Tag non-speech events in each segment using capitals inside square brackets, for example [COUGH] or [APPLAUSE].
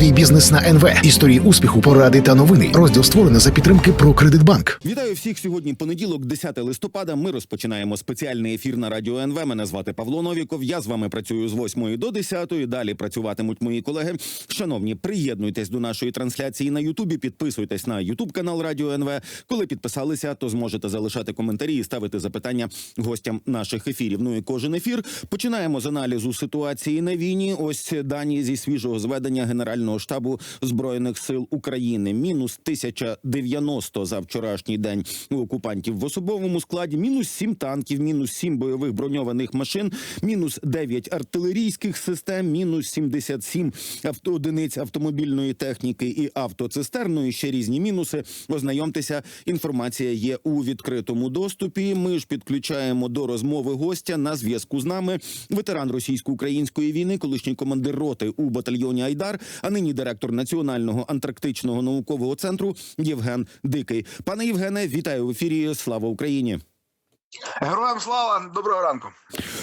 Свій бізнес на НВ. Історії успіху, поради та новини. Розділ створений за підтримки про Кредитбанк. Вітаю всіх сьогодні. Понеділок, 10 листопада. Ми розпочинаємо спеціальний ефір на радіо НВ. Мене звати Павло Новіков. Я з вами працюю з 8 до 10. Далі працюватимуть мої колеги. Шановні, приєднуйтесь до нашої трансляції на Ютубі. Підписуйтесь на Ютуб канал Радіо НВ. Коли підписалися, то зможете залишати коментарі і ставити запитання гостям наших ефірів. Ну і кожен ефір починаємо з аналізу ситуації на війні. Ось дані зі свіжого зведення Генерального штабу збройних сил України. Мінус 1090 за вчорашній день у окупантів в особовому складі. Мінус 7 танків, мінус 7 бойових броньованих машин, мінус 9 артилерійських систем, мінус 77 авто одиниць автомобільної техніки і автоцистерн. Ну і ще різні мінуси. Ознайомтеся. Інформація є у відкритому доступі. Ми ж підключаємо до розмови гостя на зв'язку з нами. Ветеран російсько-української війни, колишній командир роти у батальйоні Айдар, а нині директор Національного антарктичного наукового центру Євген Дикий. Пане Євгене, вітаю в ефірі. Слава Україні! Героям слава, доброго ранку.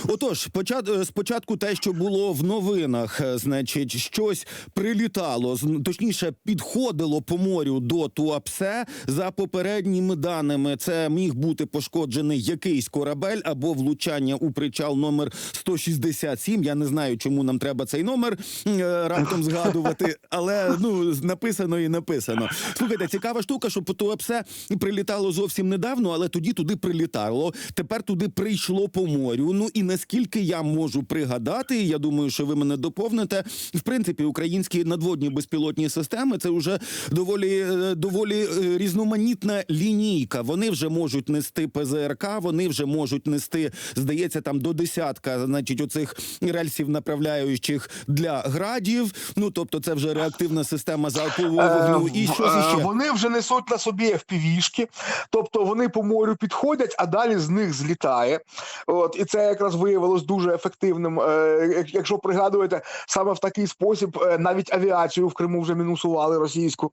Отож, е, спочатку те, що було в новинах, е, значить, щось прилітало, точніше, підходило по морю до Туапсе. За попередніми даними, це міг бути пошкоджений якийсь корабель або влучання у причал номер 167. Я не знаю, чому нам треба цей номер е, раптом згадувати, але ну написано і написано. Слухайте, цікава штука, що по Туапсе прилітало зовсім недавно, але тоді туди прилітало. Тепер туди прийшло по морю. Ну і наскільки я можу пригадати, я думаю, що ви мене доповните. В принципі, українські надводні безпілотні системи це вже доволі е, доволі е, різноманітна лінійка. Вони вже можуть нести ПЗРК, вони вже можуть нести, здається, там до десятка, значить, оцих рельсів направляючих для градів. Ну тобто, це вже реактивна система залпового вогню. І щось е. Вони вже несуть на собі FPV-шки, тобто вони по морю підходять, а далі з них злітає. От і це якраз виявилось дуже ефективним. Е, Якщо пригадуєте, саме в такий спосіб е, навіть авіацію в Криму вже мінусували російську.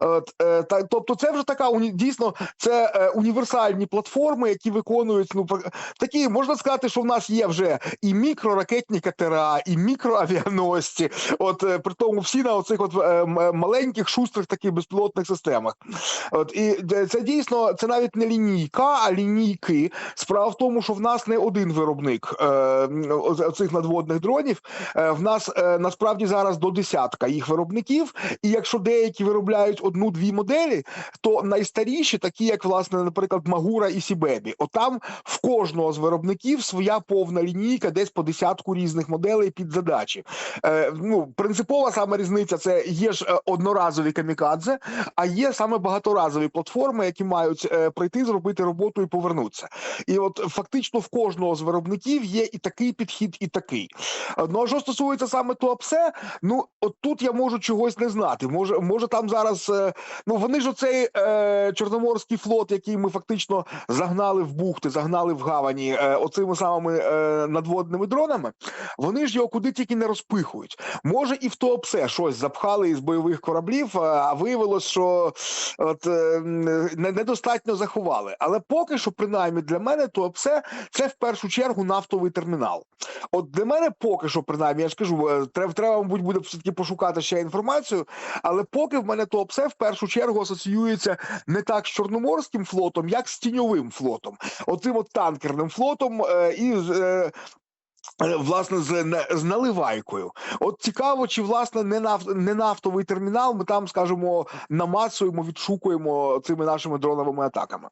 От е, та тобто, це вже така дійсно це універсальні платформи, які виконують ну такі, можна сказати, що в нас є вже і мікроракетні катера, і мікроавіаносці. От при тому всі на оцих от маленьких шустрих таких безпілотних системах. От і це дійсно це навіть не лінійка, а лінійки. Справа в тому, що в нас не один виробник е, м, оцих надводних дронів. Е, в нас е, насправді зараз до десятка їх виробників. І якщо деякі виробляють одну-дві моделі, то найстаріші, такі як власне, наприклад, Магура і Сібебі, отам в кожного з виробників своя повна лінійка, десь по десятку різних моделей під задачі. Е, ну, принципова саме різниця це є ж е, одноразові камікадзе, а є саме багаторазові платформи, які мають е, прийти, зробити роботу і повернутися. І от фактично в кожного з виробників є і такий підхід, і такий. Ну а що стосується саме Туапсе, ну от тут я можу чогось не знати. Може, може там зараз е, ну вони ж оцей е, чорноморський флот, який ми фактично загнали в бухти, загнали в гавані е, оцими самими е, надводними дронами. Вони ж його куди тільки не розпихують. Може, і в Туапсе щось запхали із бойових кораблів, е, а виявилось, що от е, недостатньо заховали. Але поки що, принаймні для мене, Туапсе це в першу чергу нафтовий термінал. От для мене поки що, принаймні, я ж кажу, е, треба, треба, мабуть, буде все таки пошукати ще інформацію. Але поки в мене Туапсе в першу чергу асоціюється не так з Чорноморським флотом, як з тіньовим флотом, оцим от танкерним флотом е, і. Е, Власне, з, з наливайкою. От цікаво, чи власне не нафт, не нафтовий термінал. Ми там, скажімо, намацуємо, відшукуємо цими нашими дроновими атаками.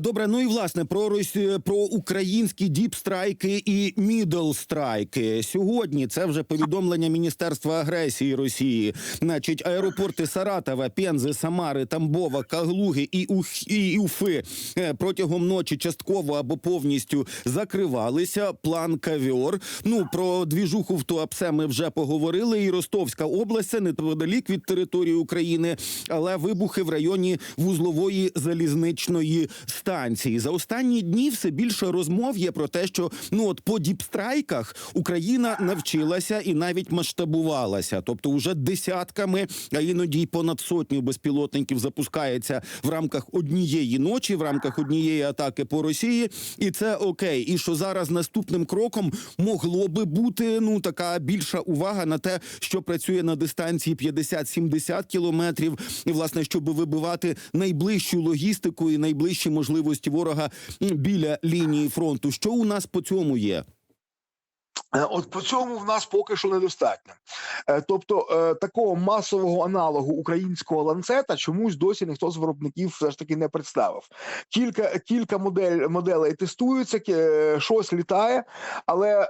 Добре, ну і власне про Росі- про українські діпстрайки і мідлстрайки. Сьогодні це вже повідомлення Міністерства агресії Росії. Значить, аеропорти Саратова, Пензи, Самари, Тамбова, Каглуги і, Ух... і Уфи е, протягом ночі частково або повністю закривалися. План кавіор. Ну про двіжуху в Туапсе ми вже поговорили. І Ростовська область це неподалік від території України, але вибухи в районі вузлової залізничної цієї станції. За останні дні все більше розмов є про те, що ну от по діпстрайках Україна навчилася і навіть масштабувалася, тобто уже десятками, а іноді й понад сотню безпілотників запускається в рамках однієї ночі, в рамках однієї атаки по Росії, і це окей. І що зараз наступним кроком могло би бути ну така більша увага на те, що працює на дистанції 50-70 кілометрів, і власне, щоб вибивати найближчу логістику і найближчі можливості ворога біля лінії фронту. Що у нас по цьому є? Е, От по цьому в нас поки що недостатньо. Е, Тобто е, такого масового аналогу українського ланцета чомусь досі ніхто з виробників все ж таки не представив. Кілька кілька модель моделей тестуються, щось літає, але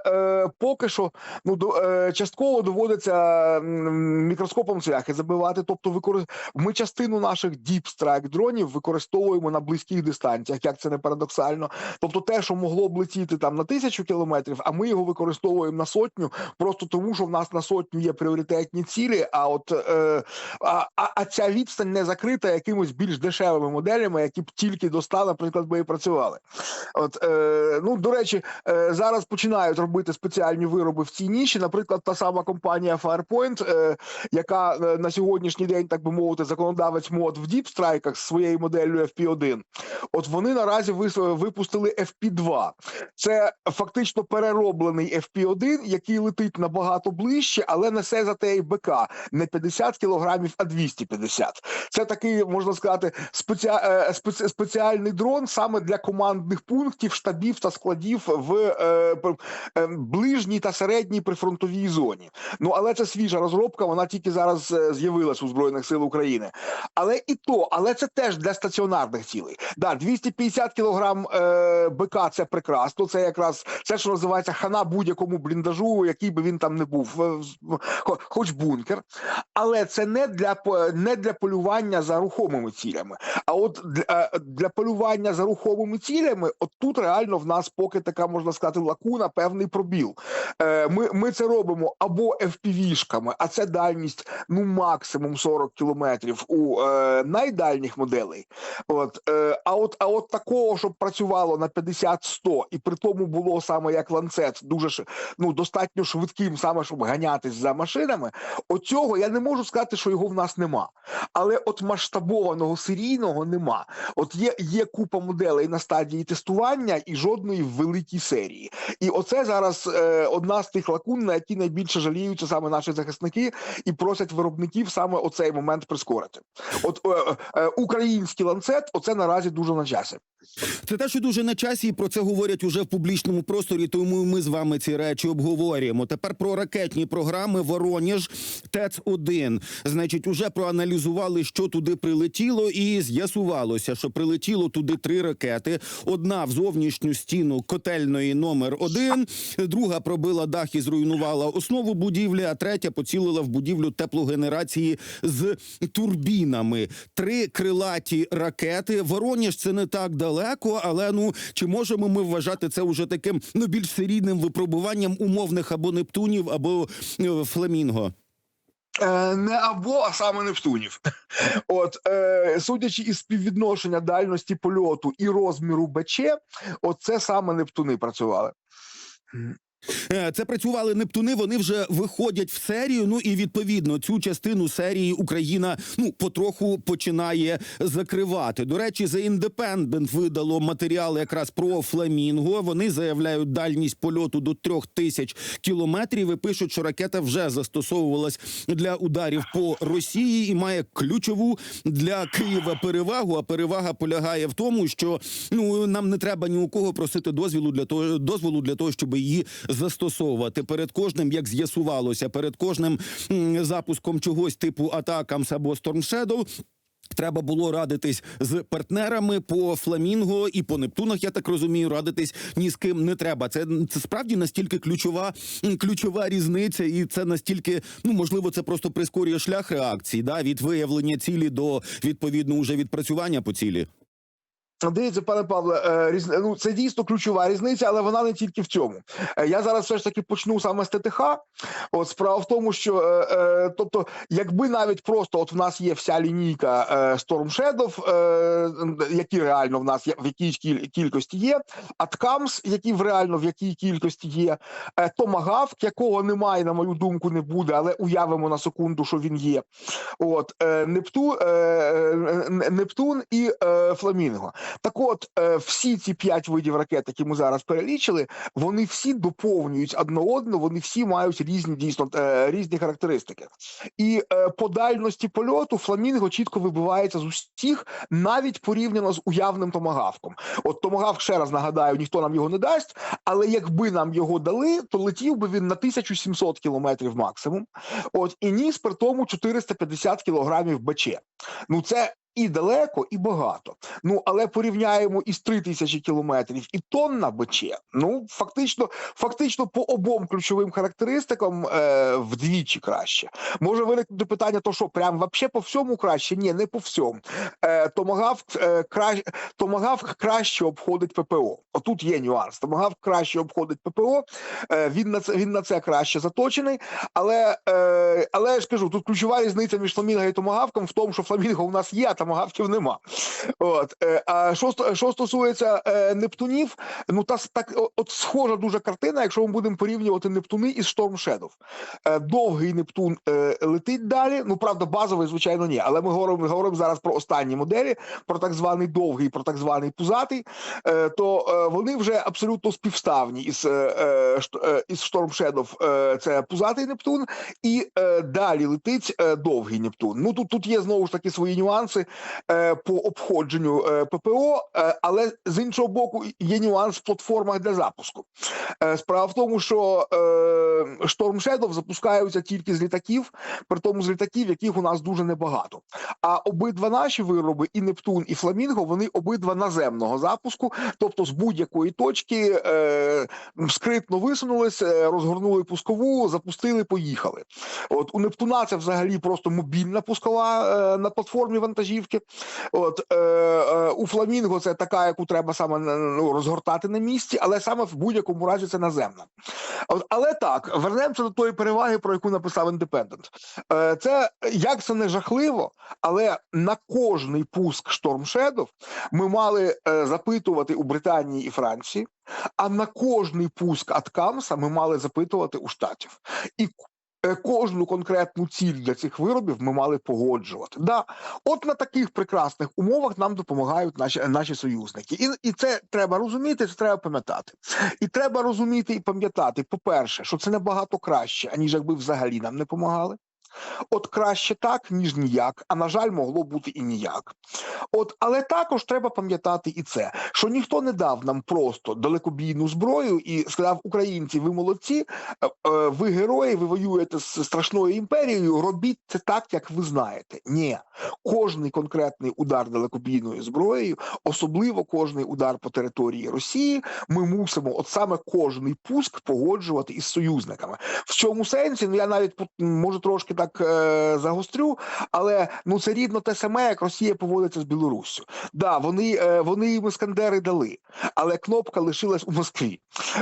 поки що ну до частково доводиться мікроскопом цвяхи забивати. Тобто, викори... ми частину наших Strike дронів використовуємо на близьких дистанціях, як це не парадоксально. Тобто, те, що могло б летіти там на тисячу кілометрів, а ми його використовуємо на сотню, просто тому, що в нас на сотню є пріоритетні цілі. А от е, а, а, ця відстань не закрита якимось більш дешевими моделями, які б тільки достали, наприклад, би і працювали. От е, ну до речі, е, зараз починають робити спеціальні вироби в цій ніші. Наприклад, та сама компанія Firepoint, е, яка е, на сьогоднішній день, так би мовити, законодавець мод в Strike з своєю моделлю FP1. От вони наразі випустили FP2. Це фактично перероблений FP1, який летить набагато ближче, але несе за те і БК не 50 кілограмів, а 250. Це такий, можна сказати, спеці... е, спеці... спеціальний дрон саме для командних пунктів, штабів та складів в е, е, ближній та середній прифронтовій зоні. Ну але це свіжа розробка, вона тільки зараз е, з'явилась у збройних сил України. Але і то, але це теж для стаціонарних цілей. 250 кілограм е, БК це прекрасно. Це якраз це, що називається хана будь-якому бліндажу, який би він там не був, хоч бункер. Але це не для не для полювання за рухомими цілями. А от для, е, для полювання за рухомими цілями, от тут реально в нас поки така можна сказати лакуна, певний пробіл. Е, Ми, ми це робимо або FPV-шками, а це дальність ну максимум 40 кілометрів у е, найдальніх моделей. От, е, а от а от такого, щоб працювало на 50-100, і при тому було саме як ланцет, дуже ну достатньо швидким, саме щоб ганятись за машинами. Оцього я не можу сказати, що його в нас нема. Але от масштабованого серійного нема. От є, є купа моделей на стадії тестування і жодної в великій серії. І оце зараз е, одна з тих лакун, на які найбільше жаліються саме наші захисники, і просять виробників саме оцей момент прискорити. От е, е, український ланцет, оце наразі дуже на часі. Це те, що дуже на часі, і про це говорять уже в публічному просторі. Тому ми з вами ці речі обговорюємо. Тепер про ракетні програми Вороніж ТЕЦ 1 Значить, уже проаналізували, що туди прилетіло, і з'ясувалося, що прилетіло туди три ракети: одна в зовнішню стіну котельної номер 1 друга пробила дах і зруйнувала основу будівлі, а третя поцілила в будівлю теплогенерації з турбінами. Три крилаті ракети. Вороніж це не так далеко, але ну чи можемо ми вважати це уже таким ну більш серійним випробуванням умовних або Нептунів, або е, Фламінго? Е, не або, а саме Нептунів. [LAUGHS] От, е, судячи із співвідношення дальності польоту і розміру БЧ, оце саме Нептуни працювали. Е, Це працювали Нептуни. Вони вже виходять в серію. Ну і відповідно цю частину серії Україна ну потроху починає закривати. До речі, The Independent видало матеріал якраз про фламінго. Вони заявляють дальність польоту до трьох тисяч кілометрів. і пишуть, що ракета вже застосовувалась для ударів по Росії і має ключову для Києва перевагу. А перевага полягає в тому, що ну нам не треба ні у кого просити дозволу для того, дозволу для того, щоб її застосовувати перед кожним, як з'ясувалося, перед кожним запуском чогось типу Атакамс або Storm Shadow Треба було радитись з партнерами по фламінго і по Нептунах. Я так розумію, радитись ні з ким не треба. Це, це справді настільки ключова ключова різниця, і це настільки, ну можливо, це просто прискорює шлях реакції, да від виявлення цілі до відповідно уже відпрацювання по цілі. Дивіться, пане Павле, е, різ... ну, це дійсно ключова різниця, але вона не тільки в цьому. Е, Я зараз все ж таки почну саме з ТТХ. От справа в тому, що е, тобто, якби навіть просто от в нас є вся лінійка е, Storm Shadow, які реально в нас є в кіль- кількості є, Аткамс, які в реально в якій кількості є, Томагавк, якого немає, на мою думку, не буде, але уявимо на секунду, що він є. От Непту, е, Нептун і Фламінго. Так от, е, всі ці п'ять видів ракет, які ми зараз перелічили, вони всі доповнюють одне одного, вони всі мають різні дійсно е, різні характеристики. І е, по дальності польоту фламінго чітко вибивається з усіх, навіть порівняно з уявним томагавком. От томагавк, ще раз нагадаю, ніхто нам його не дасть, але якби нам його дали, то летів би він на 1700 кілометрів максимум. От і ніс при тому 450 кілограмів БЧ. Ну це і далеко, і багато. Ну але порівняємо із 3000 кілометрів і тонна БЧ. Ну фактично, фактично по обом ключовим характеристикам е, вдвічі краще. Може виникнути питання, то що прям вообще по всьому краще? Ні, не по всьому. Е, Томагавк е, кра... Томагавк краще обходить ППО. Отут є нюанс. Томагавк краще обходить ППО. Е, він на це він на це краще заточений. Але е, але я ж кажу, тут ключова різниця між фламінго і томагавком в тому, що фламінго у нас є, а томагавків нема. От е, а що що стосується е, Нептунів, ну та так от схожа дуже картина, якщо ми будемо порівнювати Нептуни із Shadow. Е, довгий Нептун е, летить далі. Ну правда, базовий, звичайно, ні. Але ми говоримо, говоримо зараз про останні моделі, про так званий довгий, про так званий пузатий. То вони вже абсолютно співставні із, із Shadow. Е, це пузатий Нептун, і далі летить довгий Нептун. Ну тут тут є знову ж таки свої нюанси по обходженню е, ППО, е, але з іншого боку, є нюанс в платформах для запуску. Е, справа в тому, що е, Storm Shadow запускаються тільки з літаків, при тому з літаків, яких у нас дуже небагато. А обидва наші вироби, і Нептун, і Фламінго, вони обидва наземного запуску, тобто з будь-якої точки е, скритно висунулись, е, розгорнули пускову, запустили, поїхали. От у Нептуна це взагалі просто мобільна пускова е, на платформі вантажівки. От е, е, у Фламінго це така, яку треба саме ну, розгортати на місці, але саме в будь-якому разі це наземна. От, але так, вернемося до тої переваги, про яку написав Індепендент. Е, це як це не жахливо, але на кожний пуск Shadow ми мали е, запитувати у Британії і Франції, а на кожний пуск Аткамса ми мали запитувати у штатів. І кожну конкретну ціль для цих виробів ми мали погоджувати. Да, от на таких прекрасних умовах нам допомагають наші, наші союзники, і, і це треба розуміти, це треба пам'ятати. І треба розуміти і пам'ятати, по-перше, що це набагато краще, аніж якби взагалі нам не допомагали. От краще так, ніж ніяк, а на жаль, могло бути і ніяк. От, але також треба пам'ятати і це, що ніхто не дав нам просто далекобійну зброю і сказав: Українці, ви молодці, е, е, ви герої, ви воюєте з страшною імперією. Робіть це так, як ви знаєте. Ні, кожний конкретний удар далекобійною зброєю, особливо кожний удар по території Росії, ми мусимо, от саме кожний пуск погоджувати із союзниками. В цьому сенсі, ну я навіть можу трошки так е, загострю, але ну це рідно те саме, як Росія поводиться з Білоруссю. Да, вони, е, вони їм іскандери дали, але кнопка лишилась у Москві.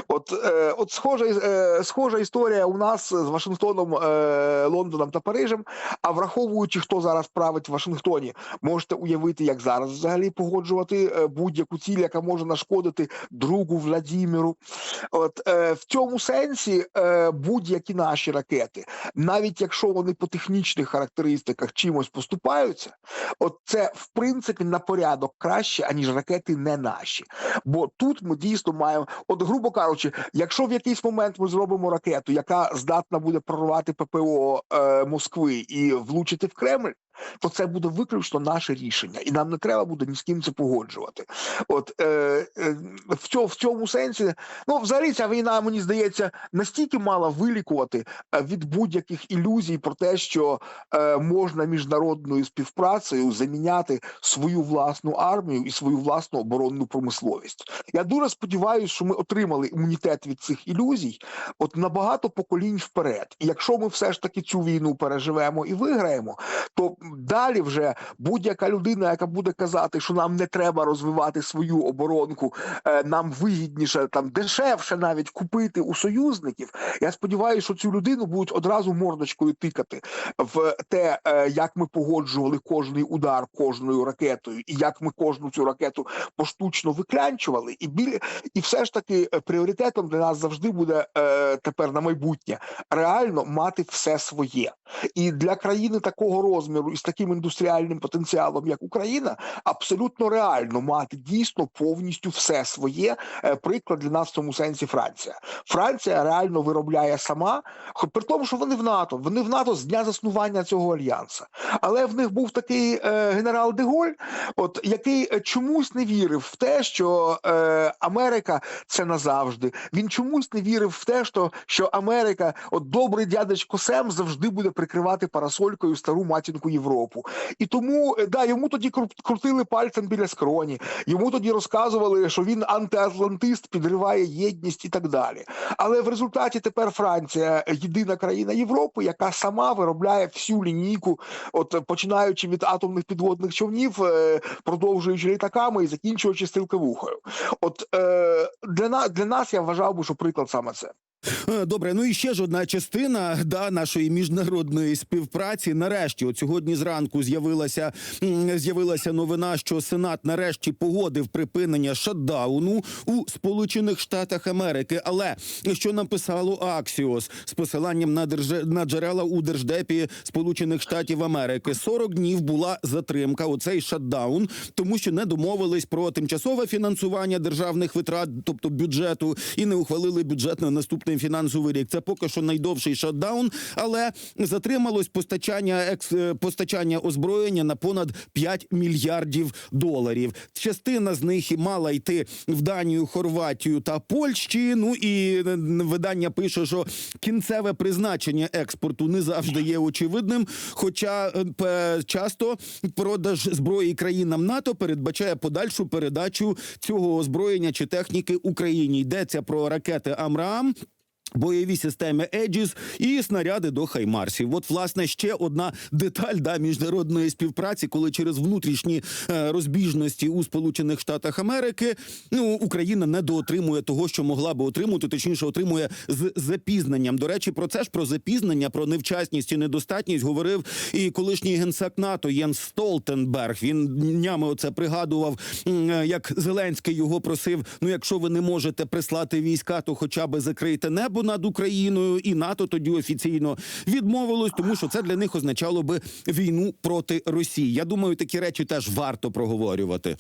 От, е, от схожа, е, схожа історія у нас з Вашингтоном, е, Лондоном та Парижем. А враховуючи, хто зараз править в Вашингтоні, можете уявити, як зараз взагалі погоджувати е, будь-яку ціль, яка може нашкодити другу Владіміру. От е, в цьому сенсі е, будь-які наші ракети, навіть якщо вони по технічних характеристиках чимось поступаються, от це в принципі на порядок краще, аніж ракети не наші. Бо тут ми дійсно маємо, от грубо кажучи, якщо в якийсь момент ми зробимо ракету, яка здатна буде прорвати ППО е, Москви і влучити в Кремль. То це буде виключно наше рішення, і нам не треба буде ні з ким це погоджувати. От е, е, в, цьому, в цьому сенсі, ну взагалі ця війна, мені здається, настільки мала вилікувати е, від будь-яких ілюзій про те, що е, можна міжнародною співпрацею заміняти свою власну армію і свою власну оборонну промисловість. Я дуже сподіваюся, що ми отримали імунітет від цих ілюзій, от на багато поколінь вперед. І якщо ми все ж таки цю війну переживемо і виграємо, то далі вже будь-яка людина, яка буде казати, що нам не треба розвивати свою оборонку, е, нам вигідніше там дешевше навіть купити у союзників. Я сподіваюся, що цю людину будуть одразу мордочкою тикати в те, е, як ми погоджували кожний удар кожною ракетою, і як ми кожну цю ракету поштучно виклянчували, і біль і все ж таки е, пріоритетом для нас завжди буде тепер на майбутнє реально мати все своє. І для країни такого розміру і з таким індустріальним потенціалом, як Україна, абсолютно реально мати дійсно повністю все своє. Е, Приклад для нас в цьому сенсі Франція. Франція реально виробляє сама, хо- при тому, що вони в НАТО. Вони в НАТО з дня заснування цього альянсу. Але в них був такий е, генерал Деголь, от який е, чомусь не вірив в те, що е, Америка це назавжди. Він чомусь не вірив в те, що, що Америка, от добрий дядечко Сем, завжди буде прикривати парасолькою стару матінку Європу. І тому е, да, йому тоді кру- крутили пальцем біля скроні. Йому тоді розказували, що він антиатлантист, підриває єдність і так далі. Але в результаті тепер Франція єдина країна Європи, яка сама виробляє всю лінійку, от е, починаючи від атомних підводних човнів, е, продовжуючи літаками і закінчуючи стрілковухою. От е, для на для нас я вважав би, що приклад саме це. Е, Добре, ну і ще ж одна частина да нашої міжнародної співпраці. Нарешті, от сьогодні зранку з'явилася з'явилася новина, що Сенат нарешті погодив припинення шатдауну у Сполучених Штатах Америки. Але що написало Аксіос з посиланням на держа... на джерела у держдепі Сполучених Штатів Америки, 40 днів була затримка. Оцей шатдаун, тому що не домовились про тимчасове фінансування державних витрат, тобто бюджету, і не ухвалили бюджет на наступний фінансовий рік. Це поки що найдовший шатдаун, але затрималось постачання екс е, постачання озброєння на понад 5 мільярдів доларів. Частина з них і мала йти в Данію, Хорватію та Польщі. Ну і е, видання пише, що кінцеве призначення експорту не завжди є очевидним. Хоча е, часто продаж зброї країнам НАТО передбачає подальшу передачу цього озброєння чи техніки Україні. Йдеться про ракети Амрам. Бойові системи Еджіс і снаряди до Хаймарсів. От, власне, ще одна деталь да, міжнародної співпраці, коли через внутрішні е, розбіжності у Сполучених Штатах Америки ну Україна не доотримує того, що могла би отримати, точніше, отримує з запізненням. До речі, про це ж про запізнення, про невчасність і недостатність говорив і колишній генсек НАТО Єн Столтенберг. Він днями оце пригадував, е, як Зеленський його просив: ну, якщо ви не можете прислати війська, то хоча би закрийте небо над Україною, і НАТО тоді офіційно відмовилось, тому що це для них означало би війну проти Росії. Я думаю, такі речі теж варто проговорювати.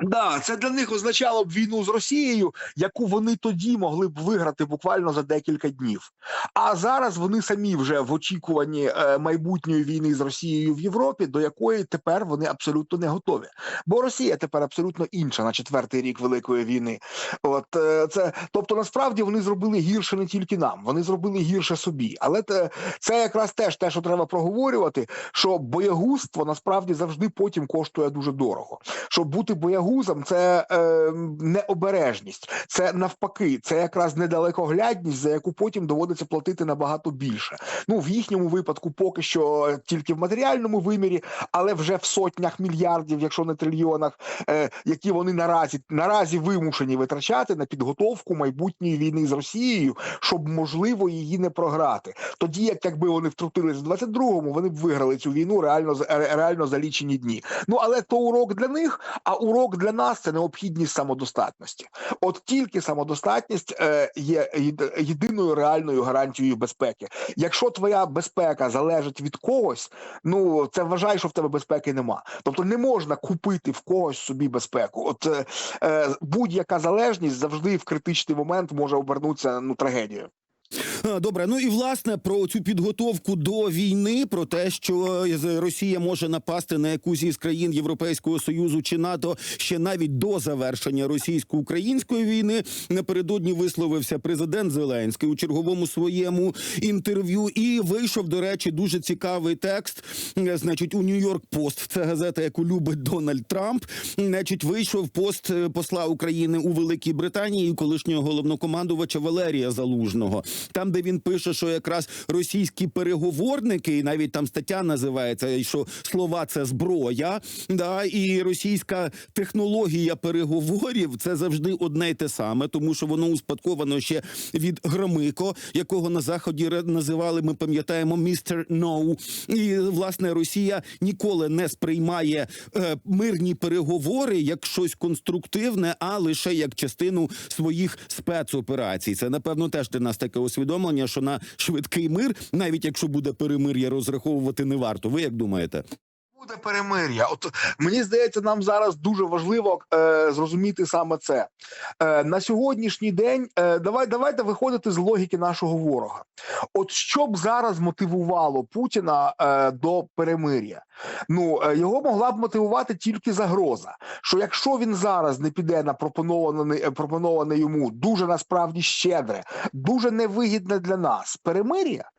Да, це для них означало б війну з Росією, яку вони тоді могли б виграти буквально за декілька днів. А зараз вони самі вже в очікуванні е, майбутньої війни з Росією в Європі, до якої тепер вони абсолютно не готові. Бо Росія тепер абсолютно інша на четвертий рік великої війни. От е, це, тобто, насправді вони зробили гірше не тільки нам, вони зробили гірше собі. Але те, це якраз теж те, що треба проговорювати, що боягузтво насправді завжди потім коштує дуже дорого. Щоб бути боягузом, це е, необережність, це навпаки, це якраз недалекоглядність, за яку потім доводиться платити набагато більше. Ну в їхньому випадку поки що тільки в матеріальному вимірі, але вже в сотнях мільярдів, якщо не трильйонах, е, які вони наразі наразі вимушені витрачати на підготовку майбутньої війни з Росією, щоб можливо її не програти. Тоді, як якби вони втрутились в 22-му, вони б виграли цю війну реально за- реально за лічені дні. Ну але то урок для них, а урок для нас це необхідність самодостатності. От тільки самодостатність е, є єдиною реальною гарантією безпеки. Якщо твоя безпека залежить від когось, ну це вважай, що в тебе безпеки нема. Тобто не можна купити в когось собі безпеку. От е, е, будь-яка залежність завжди в критичний момент може обернутися ну трагедією. Добре, ну і власне про цю підготовку до війни, про те, що е, Росія може напасти на якусь із країн Європейського союзу чи НАТО ще навіть до завершення російсько-української війни. Напередодні висловився президент Зеленський у черговому своєму інтерв'ю. І вийшов, до речі, дуже цікавий текст. Е, Значить, у Нью-Йорк Пост, це газета, яку любить Дональд Трамп. Значить, вийшов пост е, посла України у Великій Британії і колишнього головнокомандувача Валерія Залужного. Там, де він пише, що якраз російські переговорники, і навіть там стаття називається, що слова це зброя, да, і російська технологія переговорів це завжди одне й те саме, тому що воно успадковано ще від Громико, якого на заході називали, ми пам'ятаємо, містер Ноу. І власне Росія ніколи не сприймає е, мирні переговори як щось конструктивне, а лише як частину своїх спецоперацій. Це напевно теж для нас таке усвідомлення, що на швидкий мир, навіть якщо буде перемир'я, розраховувати не варто. Ви як думаєте? Буде перемир'я. От мені здається, нам зараз дуже важливо е, зрозуміти саме це. Е, на сьогоднішній день е, давай, давайте виходити з логіки нашого ворога. От що б зараз мотивувало Путіна е, до перемир'я? Ну е, його могла б мотивувати тільки загроза. Що якщо він зараз не піде на пропоноване, пропоноване йому дуже насправді щедре, дуже невигідне для нас перемир'я,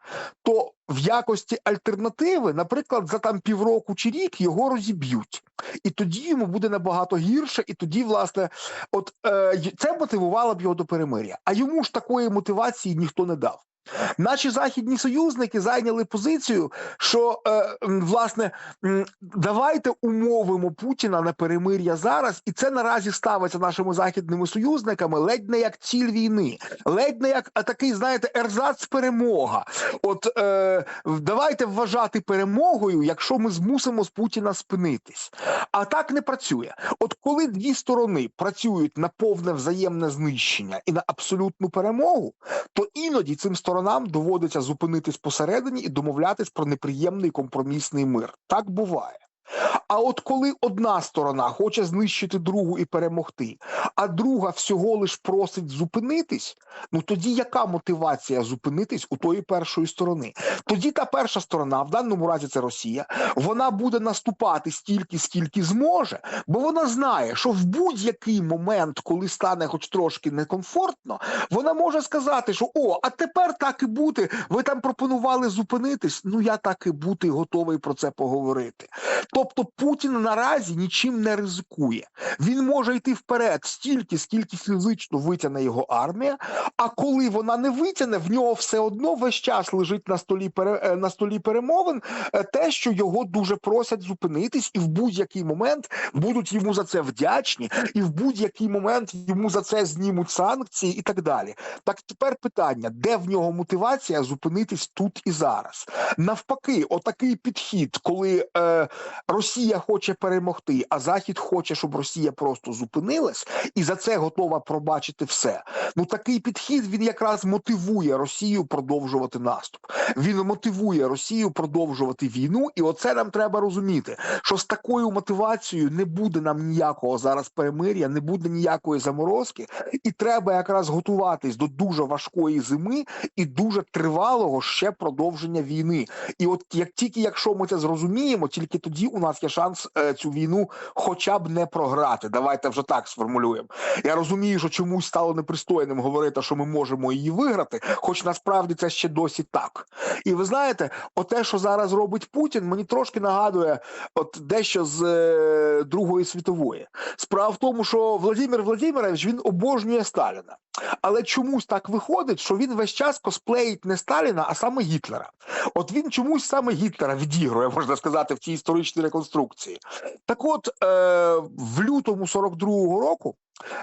то в якості альтернативи, наприклад, за там півроку чи рік його розіб'ють, і тоді йому буде набагато гірше, і тоді, власне, от е, це мотивувало б його до перемир'я. А йому ж такої мотивації ніхто не дав. Наші західні союзники зайняли позицію, що е, власне давайте умовимо Путіна на перемир'я зараз, і це наразі ставиться нашими західними союзниками ледь не як ціль війни, ледь не як такий, знаєте, ерзац перемога. От е, давайте вважати перемогою, якщо ми змусимо з Путіна спинитись. А так не працює. От коли дві сторони працюють на повне взаємне знищення і на абсолютну перемогу, то іноді цим сторонам доводиться зупинитись посередині і домовлятись про неприємний компромісний мир. Так буває. А от коли одна сторона хоче знищити другу і перемогти, а друга всього лиш просить зупинитись, ну тоді яка мотивація зупинитись у тої першої сторони? Тоді та перша сторона, в даному разі це Росія, вона буде наступати стільки, скільки зможе, бо вона знає, що в будь-який момент, коли стане хоч трошки некомфортно, вона може сказати, що о, а тепер так і бути. Ви там пропонували зупинитись. Ну я так і бути готовий про це поговорити. Тобто Путін наразі нічим не ризикує. Він може йти вперед стільки, скільки фізично витягне його армія. А коли вона не витягне, в нього все одно весь час лежить на столі пере, е, на столі перемовин е, те, що його дуже просять зупинитись, і в будь-який момент будуть йому за це вдячні, і в будь-який момент йому за це знімуть санкції і так далі. Так тепер питання: де в нього мотивація зупинитись тут і зараз? Навпаки, отакий підхід, коли е, Росія хоче перемогти, а Захід хоче, щоб Росія просто зупинилась, і за це готова пробачити все. Ну такий підхід він якраз мотивує Росію продовжувати наступ. Він мотивує Росію продовжувати війну, і оце нам треба розуміти, що з такою мотивацією не буде нам ніякого зараз перемир'я, не буде ніякої заморозки, і треба якраз готуватись до дуже важкої зими і дуже тривалого ще продовження війни. І от як тільки якщо ми це зрозуміємо, тільки тоді у нас є шанс е, цю війну хоча б не програти. Давайте вже так сформулюємо. Я розумію, що чомусь стало непристойним говорити, що ми можемо її виграти, хоч насправді це ще досі так. І ви знаєте, оте, що зараз робить Путін, мені трошки нагадує от дещо з е, Другої світової. Справа в тому, що Владимир Владимирович він обожнює Сталіна. Але чомусь так виходить, що він весь час косплеїть не Сталіна, а саме Гітлера. От він чомусь саме Гітлера відігрує, можна сказати, в цій історичній реконструкції. Так от, е, в лютому 42-го року,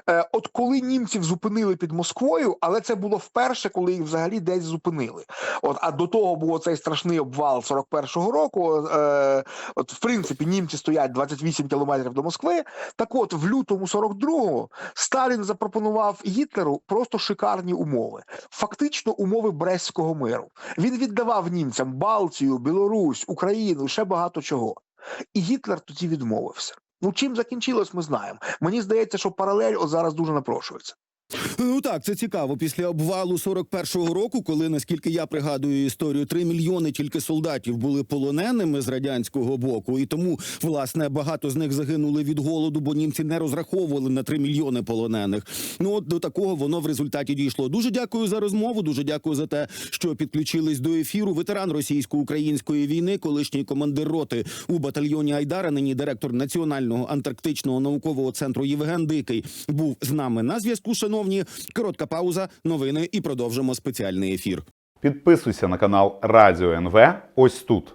е, от коли німців зупинили під Москвою, але це було вперше, коли їх взагалі десь зупинили. От, а до того був цей страшний обвал 41-го року. Е, от, в принципі, німці стоять 28 кілометрів до Москви. Так от, в лютому 42-го Сталін запропонував Гітлеру просто шикарні умови, фактично умови Брестського миру. Він віддавав німцям Балтію, Білорусь, Україну, ще багато чого. І Гітлер тоді відмовився. Ну чим закінчилось, ми знаємо. Мені здається, що паралель зараз дуже напрошується. Ну так, це цікаво. Після обвалу 41-го року, коли наскільки я пригадую історію, 3 мільйони тільки солдатів були полоненими з радянського боку, і тому власне багато з них загинули від голоду, бо німці не розраховували на 3 мільйони полонених. Ну от до такого воно в результаті дійшло. Дуже дякую за розмову. Дуже дякую за те, що підключились до ефіру. Ветеран російсько-української війни, колишній командир роти у батальйоні Айдара, нині директор Національного антарктичного наукового центру Євген Дикий був з нами на зв'язку. Шановні. Коротка пауза, новини і продовжимо спеціальний ефір. Підписуйся на канал Радіо НВ ось тут.